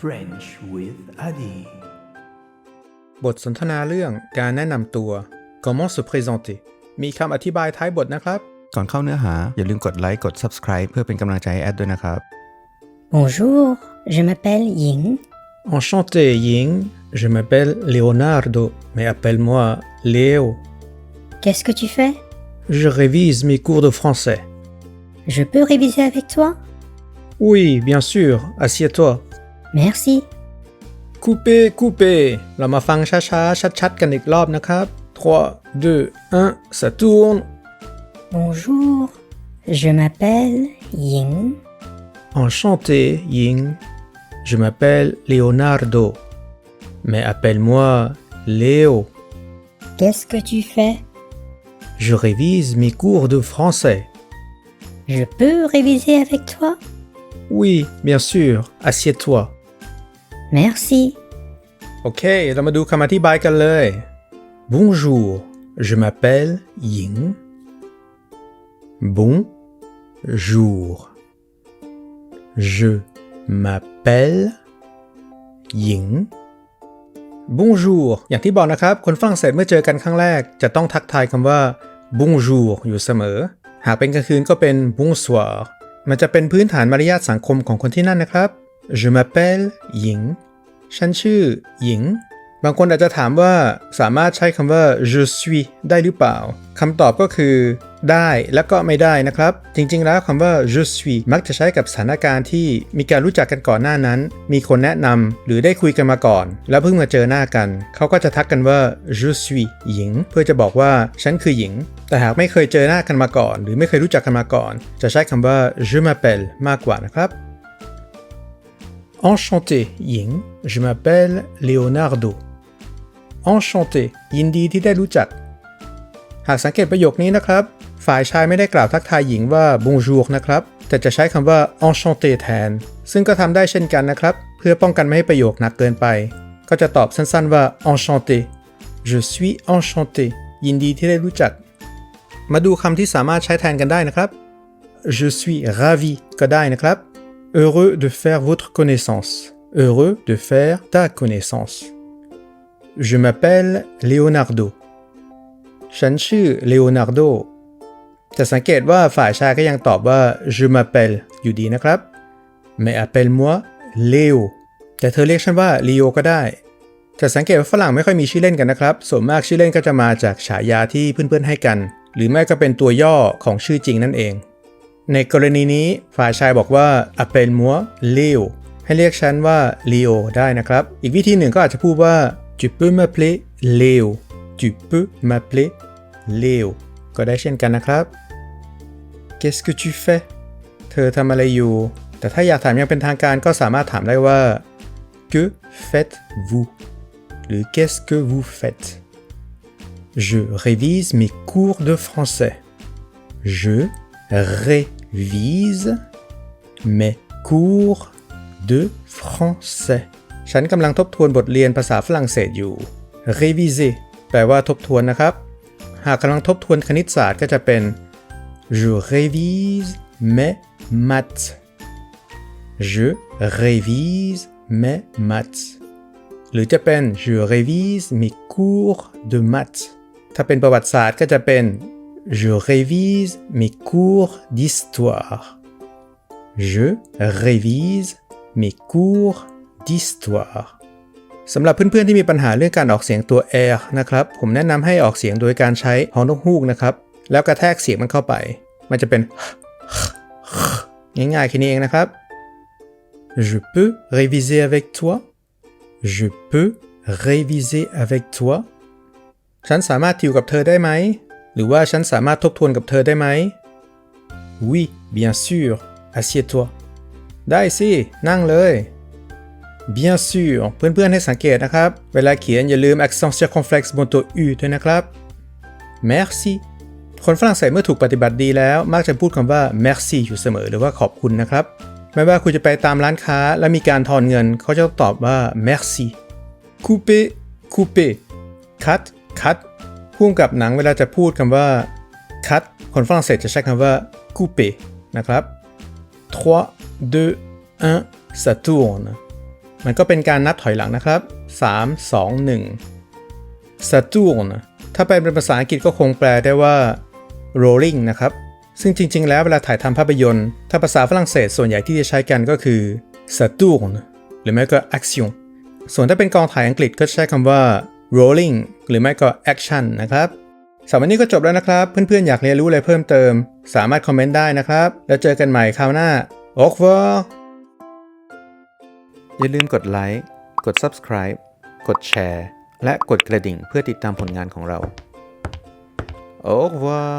French with Adi บทสนทนาเรื่องการแนะนำตัว Comment se présenter มีคำอธิบายท้ายบทนะครับ ก่อนเข้าเนื้อหา อย่าลืมกดไลค์ กด subscribe เพื่อเป็นกำลังใจให้แอดด้วยนะครับ Bonjour, je m'appelle Ying. Enchanté Ying je m'appelle Leonardo mais appelle-moi Léo Qu'est-ce que tu fais je révise mes cours de français Je peux réviser avec toi oui bien sûr assieds-toi Merci. coupé coupé เรามาฟังช้าๆ ชัดๆ กันอีกรอบนะครับ 3 2 1 ça tourne Bonjour, je m'appelle Ying. Enchanté, Ying. Je m'appelle Leonardo. Mais appelle-moi Léo. Qu'est-ce que tu fais Je révise mes cours de français. Je peux réviser avec toi Oui, bien sûr. Assieds-toi. Merci. โอเค เรามาดูคำอธิบายกันเลย Bonjour, je m'appelle Ying. Bonjour. Je m'appelle Ying. Bonjour อย่างที่บอกนะครับ คนฝรั่งเศสเมื่อเจอกันครั้งแรก จะต้องทักทายคำว่า Bonjour อยู่เสมอ หากเป็นกลางคืนก็เป็น Bonsoir มันจะเป็นพื้นฐานมารยาทสังคมของคนที่นั่นนะครับ Je m'appelle Ying ฉันชื่อหญิง บางคนอาจจะถามว่าสามารถใช้คำว่า je suis ได้หรือเปล่าคำตอบก็คือ ได้และก็ไม่ได้นะครับ จริงๆ แล้วคำว่า je suis มักจะใช้กับสถานการณ์ที่มีการรู้จักกันก่อนหน้านั้น มีคนแนะนำหรือได้คุยกันมาก่อน แล้วเพิ่งมาเจอหน้ากัน เขาก็จะทักกันว่า je suis หญิง เพื่อจะบอกว่าฉันคือหญิง แต่หากไม่เคยเจอหน้ากันมาก่อน หรือไม่เคยรู้จักกันมาก่อน จะใช้คำว่า je m'appelle มากกว่านะครับ Enchanté, Ying. Je m'appelle Leonardo. Enchanté ยินดีที่ได้รู้จัก หากสังเกตประโยคนี้นะครับ ฝ่ายชายไม่ได้กล่าวทักทายหญิงว่า bonjour นะครับ แต่จะใช้คำว่า enchanté แทน ซึ่งก็ทำได้เช่นกันนะครับ เพื่อป้องกันไม่ให้ประโยคหนักเกินไป ก็จะตอบสั้นๆว่า enchanté je suis enchanté ยินดีที่ได้รู้จัก มาดูคำที่สามารถใช้แทนกันได้นะครับ je suis ravi ก็ได้นะครับ Heureux de faire votre connaissance. Heureux de faire ta connaissance. Je m'appelle Leonardo. ฉันชื่อ Leonardo แต่สังเกตว่าฝ่ายชายก็ยังตอบว่า je m'appelle อยู่ดีนะครับ mais appelle-moi Léo แต่เธอเรียกฉันว่า Leo ก็ได้ จะสังเกตว่าฝรั่งไม่ค่อยมีชื่อเล่นกันนะครับ ส่วนมากชื่อเล่นก็จะมาจากฉายาที่เพื่อนๆให้กัน หรือไม่ก็เป็นตัวย่อของชื่อจริงนั่นเอง ในกรณีนี้ฝ่ายชายบอกว่าอเปนมัวเลโวให้เรียกฉันว่าเลโอได้นะครับ อีกวิธีหนึ่งก็อาจจะพูดว่า tu peux m'appeler Léo tu peux m'appeler อก็ได้เช่นกันนะครับ qu'est-ce que tu fais เธอทำอะไรอยู่ แต่ถ้าอยากถามอย่างเป็นทางการก็สามารถถามได้ว่า que faites-vous หรือ qu'est-ce que vous faites je révise mes cours de français je ré vise mes cours de français ฉันกำลังทบทวนบทเรียนภาษาฝรั่งเศสอยู่ réviser แปลว่าทบทวนนะครับ หากกำลังทบทวนคณิตศาสตร์ก็จะเป็น je révise mes maths je révise mes maths หรือจะเป็น je révise mes cours de maths ถ้าเป็นประวัติศาสตร์ก็จะเป็น je révise mes cours d'histoire je révise mes cours d'histoire สำหรับเพื่อนๆที่มีปัญหาเรื่องการออกเสียงตัว r นะครับ ผมแนะนำให้ออกเสียงโดยการใช้หอนกฮูกนะครับ แล้วกระแทกเสียงมันเข้าไป มันจะเป็น ง่ายๆแค่นี้เองนะครับ Je peux réviser avec toi Je peux réviser avec toi ฉันสามารถติวกับเธอได้ไหม หรือว่าฉันสามารถทบทวนกับเธอได้ไหม Oui bien sûr assieds-toi ได้สิ นั่งเลย Bien sûr เพื่อนๆให้สังเกตนะครับ เวลาเขียนอย่าลืม accent circonflexe บนตัว u ด้วยนะครับ Merci คนฝรั่งเศสเมื่อถูกปฏิบัติดีแล้วมักจะพูดคำว่า merci อยู่เสมอหรือว่าขอบคุณนะครับ ไม่ว่าคุณจะไปตามร้านค้าแล้วมีการทอนเงินเขาจะตอบว่า merci couper couper cut cut พุ่มกับหนังเวลาจะพูดคำว่า cut คนฝรั่งเศสจะใช้คำว่า couper นะครับ3 2 1 ça tourne มันก็เป็นการนับถอยหลังนะครับ 3 2 1 Saturn ถ้าแปลเป็นภาษาอังกฤษก็คงแปลได้ว่า rolling นะครับ ซึ่งจริง ๆ แล้วเวลาถ่ายทำภาพยนตร์ ถ้าภาษาฝรั่งเศสส่วนใหญ่ที่จะใช้กันก็คือ Saturn หรือไม่ก็ action ส่วนถ้าเป็นกองถ่ายอังกฤษก็ใช้คำว่า rolling หรือไม่ก็ action นะครับสำหรับวันนี้ก็จบแล้วนะครับ เพื่อนๆ อยากเรียนรู้อะไรเพิ่มเติม สามารถคอมเมนต์ได้นะครับ แล้วเจอกันใหม่คราวหน้า over อย่าลืมกดไลค์ กด subscribe กดแชร์ และกดกระดิ่งเพื่อติดตามผลงานของเรา over